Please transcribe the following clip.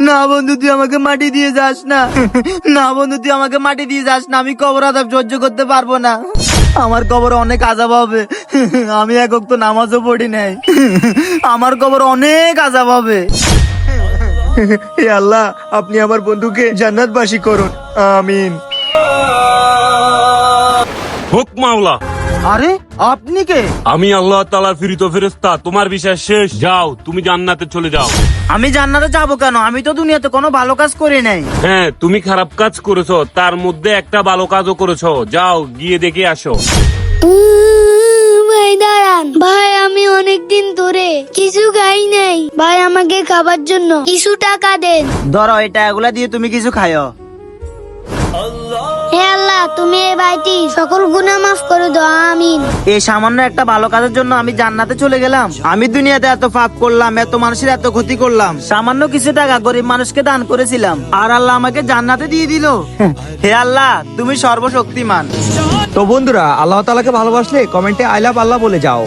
না বন্ধু, তুই আমাকে মাটি দিয়ে যাস না। না বন্ধু, তুই আমাকে মাটি দিয়ে যাস না। আমি কবর আদাব সহ্য করতে পারব না। আমার কবর অনেক আজাব হবে। আমি এক তো নামাজও পড়ি নাই। আমার কবর অনেক আজাব হবে। আল্লাহ, আপনি আমার বন্ধুকে জান্নাতবাসী করুন। আমিন। হোক মাওলা। আরে আপনি কে? আমি আল্লাহ তালার ফিরিত ফেরেস্তা তোমার বিশ্বাস শেষ। যাও তুমি জান্নাতে চলে যাও। আমি জান্নাতে যাব কেন? আমি তো দুনিয়াতে কোনো ভালো কাজ করি নাই। হ্যাঁ তুমি খারাপ কাজ করেছ তার মধ্যে একটা ভালো কাজও করেছ। যাও গিয়ে দেখে আসো। ভাই দাঁড়ান। ভাই আমি অনেক দিন ধরে কিছু খাই নাই। ভাই আমাকে খাবার জন্য কিছু টাকা দেন। ধরো এটা এগুলা দিয়ে তুমি কিছু খাইও। হে আল্লাহ তুমি এই ভাইটি সকল গুনাহ মাফ করে দাও আমিন। এই সামান্য একটা ভালো কাজের জন্য আমি জান্নাতে চলে গেলাম। আমি দুনিয়াতে এত পাপ করলাম এত মানুষের এত ক্ষতি করলাম। সামান্য কিছু টাকা গরিব মানুষকে দান করেছিলাম আর আল্লাহ আমাকে জান্নাতে দিয়ে দিল। হে আল্লাহ তুমি সর্বশক্তিমান। তো বন্ধুরা আল্লাহ তালাকে ভালোবাসলে কমেন্টে আই লাভ আল্লাহ বলে যাও।